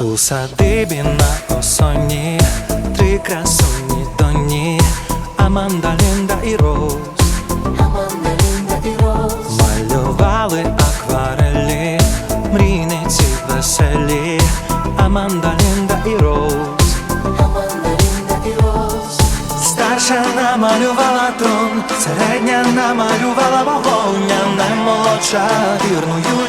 У садибі на осоні три красуні доні Аманда, Лінда і Роуз. Малювали акварелі, мрійниці веселі Аманда, Лінда і Роуз. Старша намалювала трон, середня намалювала вогонь, а наймолодша вірною